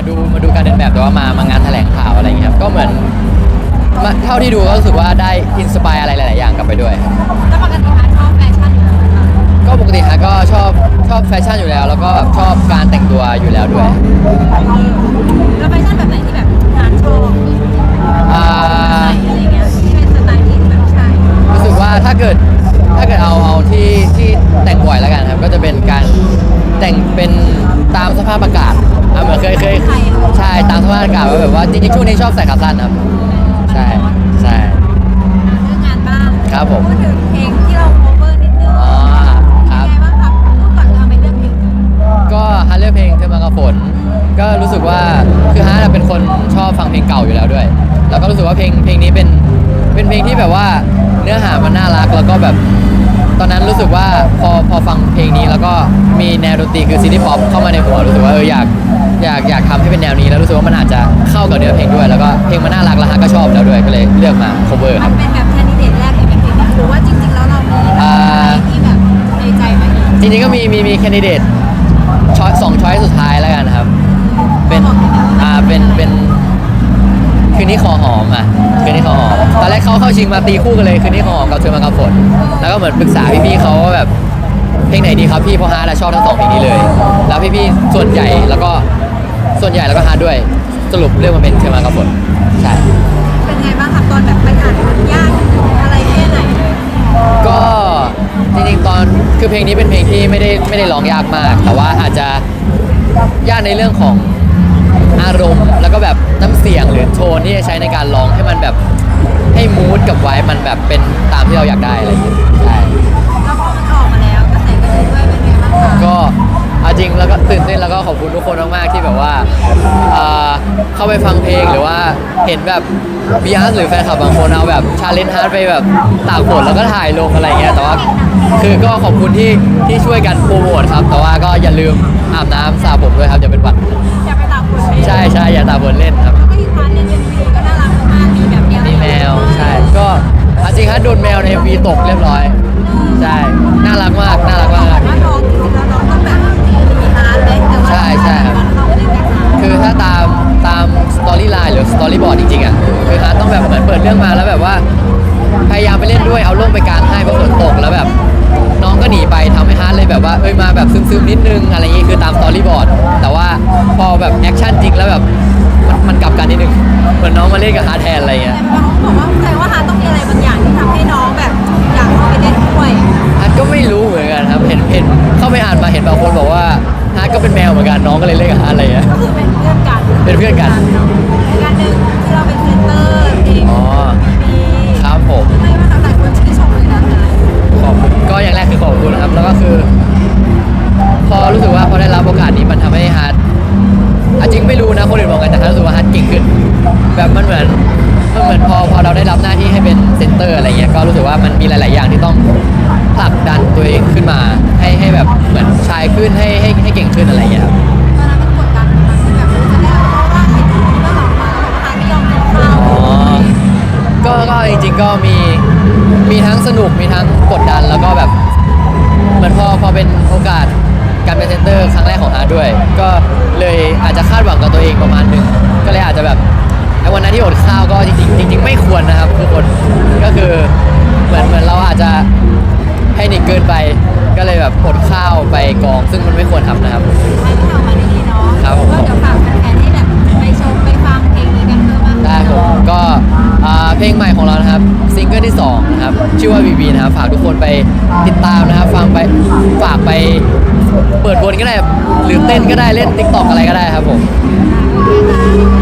มาดูมาดูการเดินแบบแต่ว่ามามางานแถลงข่าวอะไรอย่างเงี้ยครับก็เหมือนมาเท่าที่ดูก็รู้สึกว่าได้อินสปายอะไรหลาย ๆ อย่างกลับไปด้วยครับแล้วปกติคะชอบแฟชั่นอยู่แล้วไหมคะก็ปกติฮะก็ชอบชอบแฟชั่นอยู่แล้ว แล้วก็แบบชอบการแต่งตัวอยู่แล้วด้วย แล้วแฟชั่นแบบไหนที่แบบ มสภาพอากาศว่าแบบว่าจริงๆช่วงนี้ชอบใส่ขาสั้นครับ ใช่ใช่เรื่องงานบ้างครับผมพูดถึงเพลงที่เรา cover นิดนึงอ๋อครับเป็นไงบ้างครับพูดก่อนทำไมเลือกเพลงนี้ก็ฮันเลือกเพลงเธอมากับฝน ก็รู้สึกว่าคือฮันเป็นคนชอบฟังเพลงเก่าอยู่แล้วด้วย แล้วก็รู้สึกว่าเพลงเพลงนี้เป็นเป็นเพลงที่แบบว่าเนื้อหามันน่ารักแล้วก็แบบ ตอนนั้นรู้สึกว่าพอพอฟังเพลงนี้แล้วก็มีแนวดนตรีคือซิตี้ป๊อปเข้ามาในหัวรู้สึกว่าเอออยาก อยากอยากทำให้เป็นแนวนี้แล้วรู้สึกว่ามันอาจจะเข้ากับเนื้อเพลงด้วย แล้วก็เพลงมันน่ารักแล้วฮันก็ชอบแล้วด้วยก็เลยเลือกมา cover คมัรับนเป็นแบบแคนดิเดตแรกเลยเป็นเพลงนี้หรือว่าจริงๆแล้วเรามีแบบอ่า อะไรที่แบบในใจไหมจริงๆก็มีมีมีแคนดิเดตช้อยสองช้อยสุดท้ายแล้วกันครับ เป็นอ่าเป็นเป็นคืนนี้ขอหอมอะคืนนี้ขอหอมตอนแรกเขาเข้าชิงมาตีคู่กันเลยคืนนี้ขอหอมกับเธอมากับฝนแล้วก็เหมือนปรึกษาพี่ๆเขาว่าแบบเพลงไหนดีครับพี่เพราะฮาร์ดอะชอบทั้งสองเพลงนี้เลย แล้วพี่ๆส่วนใหญ่แล้วก็ ส่วนใหญ่แล้วก็ฮาร์ดด้วย สรุปเรื่องมาเป็นเธอมากับฝนใช่ เป็นไงบ้างครับตอนแบบไปอ่านมันยากอะไรแค่ไหนก็จริงๆตอนคือเพลงนี้เป็นเพลงที่ไม่ได้ไม่ได้ร้องยากมาก แต่ว่าอาจจะยากในเรื่องของอารมณ์ แล้วก็แบบน้ำเสียงหรือโทนที่จะใช้ในการร้องให้มันแบบให้มูดกับไว้มันแบบเป็นตามที่เราอยากได้อะไรอย่างเงี้ย ริงแล้วก็ตื่นเต้นแล้วก็ขอบคุณทุกคนมากๆที่แบบว่าอ่าเข้าไปฟังเพลงหรือว่าเห็นแบบบีอาร์หรือแฟนคลับบางคนเอาแบบชาเลนจ์ฮาร์ดไปแบบตากฝนแล้วก็ถ่ายลงอะไรเงี้ยแต่ว่าคือก็ขอบคุณที่ที่ช่วยกันโปรโมทครับ แต่ว่าก็อย่าลืมอาบน้ำสระผมด้วยครับอย่าเป็นหวัดอยากไปตากฝนไหมใช่ใช่อย่าตากฝนเล่นครับ ก็อีกพาร์ทหนึงเป็นวีก็น่ารักมากมีแบบแมวมีแมวใช่ก็เอาจริงฮะโดนแมวในวีตกเรียบร้อย ตอรี่บอร์ดจริงๆอะคือฮาร์ดต้องแบบเหมือนเปิดเรื่องมาแล้วแบบว่า พยายามไปเล่นด้วยเอาล่มไปกลางให้เพราะฝนตกแล้วแบบ น้องก็หนีไปทำให้ฮาร์ดเลยแบบว่าเอ้ยมาแบบซึมๆนิดนึงอะไรอย่างงี้คือตามสตอรี่บอร์ดแต่ว่าพอแบบแอคชั่นจริงแล้วแบบมันมันกลับกันนิดนึงเหมือนน้องมาเล่นกับฮาร์ดแทนอะไรเงี้ย แต่น้องบอกว่าแสดงว่าฮาร์ดต้องมีอะไรบางอย่างที่ทำให้น้องแบบอยากเข้าไปเล่นด้วยฮาร์ดก็ไม่รู้เหมือนกันครับ เห็นเห็นเข้าไปอ่านมาเห็นบางคนบอกว่าฮาร์ดก็เป็นแมวเหมือนกันน้องก็เลยเล่นกับฮาร์ดอะไรเงี้ยก็คือเป็นเพื่อนกัน เป็นเพื่อนกัน มันมีหลาย ๆ อย่างที่ต้องผลักดันตัวเองขึ้นมา ให้ให้แบบเหมือนชายขึ้นให้ให้ให้เก่งขึ้นอะไรเงี้ยครับตอนนั้นเป็นกดดันนะคะที่แบบจะได้เพราะว่าเห็นเรื่องออกมาแล้วฮาร์ดไม่ยอมกินข้าวอ๋อก็ก็จริง ๆ ก็มีมีทั้งสนุกมีทั้งกดดันแล้วก็แบบเหมือนพอพอเป็นโอกาสการเป็นเซนเตอร์ครั้งแรกของฮาร์ดด้วย ก็เลยอาจจะคาดหวังกับตัวเองประมาณหนึ่งก็เลยอาจจะแบบไอ้วันนั้นที่อดข้าวก็จริงๆจริงๆไม่ควรนะครับทุกคนก็คือ เหมือนเหมือนเราอาจจะแพนิคเกินไป ก็เลยแบบอดข้าวไปกอง ซึ่งมันไม่ควรทำนะครับ ให้ที่ทำมาดีๆเนาะครับผม ก็เดี๋ยวฝากแฟนๆให้แบบไปชมไปฟังเพลงนี้กันเพิ่มมากขึ้นได้ผมก็อ่าเพลงใหม่ของเรานะครับซิงเกิลที่2นะครับชื่อว่า VB นะครับฝากทุกคนไปติดตามนะครับ ฟังไปฝากไปเปิดวนก็ได้หรือเต้นก็ได้เล่น TikTok อะไรก็ได้ครับผมค่ะ